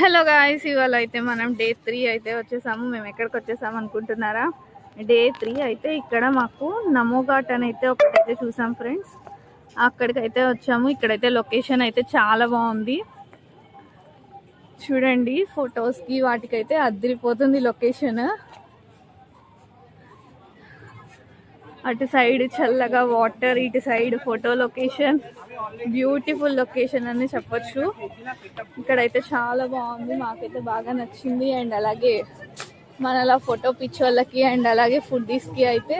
Hello guys ఇవాళ అయితే మనం డే త్రీ అయితే వచ్చేసాము. మేము ఎక్కడికి వచ్చేసాము అనుకుంటున్నారా? డే త్రీ అయితే ఇక్కడ మాకు నమో ఘాట్ అని అయితే ఒకటైతే చూసాం ఫ్రెండ్స్ అక్కడికి అయితే వచ్చాము. ఇక్కడైతే లొకేషన్ అయితే చాలా బాగుంది. చూడండి ఫొటోస్కి వాటికైతే అదిరిపోతుంది లొకేషన్ అటు సైడ్ చల్లగా వాటర్ ఇటు side photo location beautiful location అని చెప్పొచ్చు. ఇక్కడైతే చాలా బాగుంది మాకైతే బాగా నచ్చింది. అండ్ అలాగే మనలా ఫోటో పిచ్ వాళ్ళకి అండ్ అలాగే ఫుడ్డీస్కి అయితే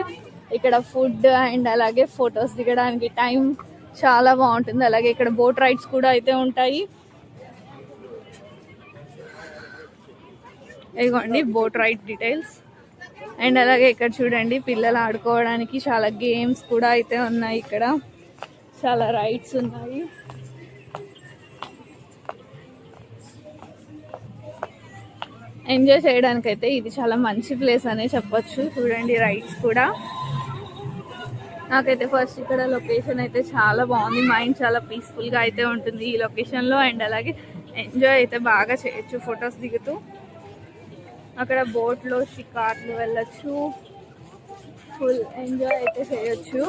ఇక్కడ ఫుడ్ అండ్ అలాగే ఫొటోస్ దిగడానికి టైం చాలా బాగుంటుంది. అలాగే ఇక్కడ బోట్ రైడ్స్ కూడా అయితే ఉంటాయి. ఇదిగోండి బోట్ రైడ్ డీటెయిల్స్ అండ్ అలాగే ఇక్కడ చూడండి పిల్లలు ఆడుకోవడానికి చాలా గేమ్స్ కూడా అయితే ఉన్నాయి ఇక్కడ. చాలా రైడ్స్ ఉన్నాయి. ఎంజాయ్ చేయడానికి అయితే ఇది చాలా మంచి ప్లేస్ అనే చెప్పొచ్చు. చూడండి రైడ్స్ కూడా. నాకైతే ఫస్ట్ ఇక్కడ లొకేషన్ అయితే చాలా బాగుంది. మైండ్ చాలా పీస్ఫుల్గా అయితే ఉంటుంది ఈ లొకేషన్లో అండ్ అలాగే ఎంజాయ్ అయితే బాగా చేయొచ్చు ఫొటోస్ దిగుతూ. అక్కడ బోట్లో షికార్లు వెళ్ళొచ్చు. ఫుల్ ఎంజాయ్ అయితే చేయొచ్చు.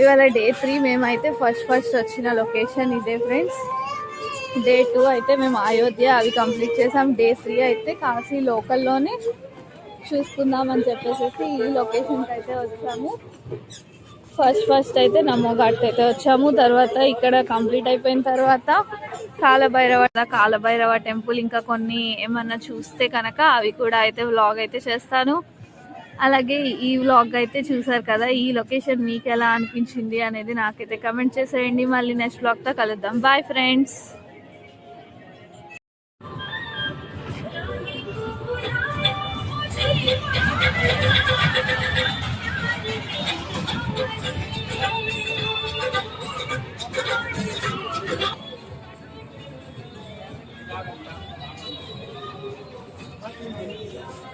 ఇవాళ డే త్రీ మేమైతే ఫస్ట్ ఫస్ట్ వచ్చిన లొకేషన్ ఇదే ఫ్రెండ్స్ డే టూ అయితే మేము అయోధ్య అవి కంప్లీట్ చేసాం. డే త్రీ అయితే కాశీ లోకల్లోనే చూసుకుందాం అని చెప్పేసి ఈ లొకేషన్కి అయితే వచ్చాము. ఫస్ట్ ఫస్ట్ అయితే నమో ఘాట్ అయితే వచ్చాము. తర్వాత ఇక్కడ కంప్లీట్ అయిపోయిన తర్వాత కాలభైరవ కాలభైరవ టెంపుల్ ఇంకా కొన్ని ఏమన్నా చూస్తే కనుక అవి కూడా అయితే వ్లాగ్ అయితే చేస్తాను. అలాగే ఈ వ్లాగ్ అయితే చూసారు కదా ఈ లొకేషన్ మీకు ఎలా అనిపించింది అనేది నాకైతే కమెంట్ చేసేయండి. మళ్ళీ నెక్స్ట్ వ్లాగ్తో కలుద్దాం. Bye friends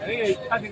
Ahí está, ¿qué